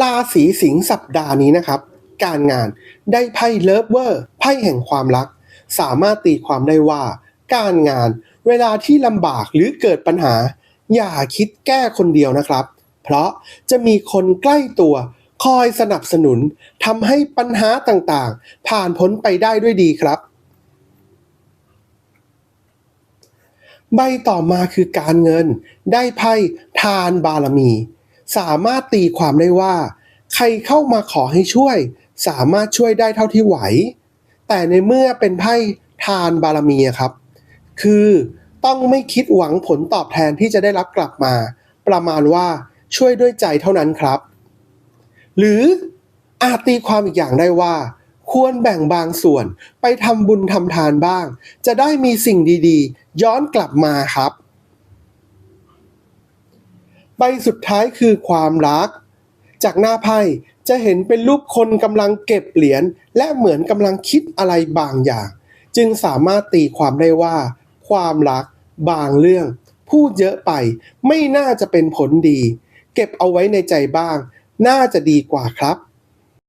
ราศีสิงห์สัปดาห์นี้นะครับ การงานได้ไพ่เลิฟเวอร์ไพ่แห่งความรัก สามารถตีความได้ว่า การงานเวลาที่ลำบากหรือเกิดปัญหา อย่าคิดแก้คนเดียวนะครับ เพราะจะมีคนใกล้ตัวคอยสนับสนุนทำให้ปัญหาต่างๆ ผ่านพ้นไปได้ด้วยดีครับ ใบต่อมาคือการเงิน ได้ไพ่ทานบารมี สามารถตีความได้ว่า ใครเข้ามาขอให้ช่วย สามารถช่วยได้เท่าที่ไหว แต่ในเมื่อเป็นไพ่ทานบารมีครับ คือต้องไม่คิดหวังผลตอบแทนที่จะได้รับกลับมา ประมาณว่าช่วยด้วยใจเท่านั้นครับ หรืออาจตีความอีกอย่างได้ว่า ควรแบ่งบางส่วนไปทำบุญทำทานบ้าง จะได้มีสิ่งดีๆ ย้อนกลับมาครับ ใบสุดท้ายคือความรัก จากหน้าไพ่จะเห็นเป็นรูปคนกำลังเก็บเหรียญและเหมือนกำลังคิดอะไรบางอย่าง จึงสามารถตีความได้ว่า ความรักบางเรื่อง พูดเยอะไปไม่น่าจะเป็นผลดี เก็บเอาไว้ในใจบ้าง น่าจะดีกว่าครับ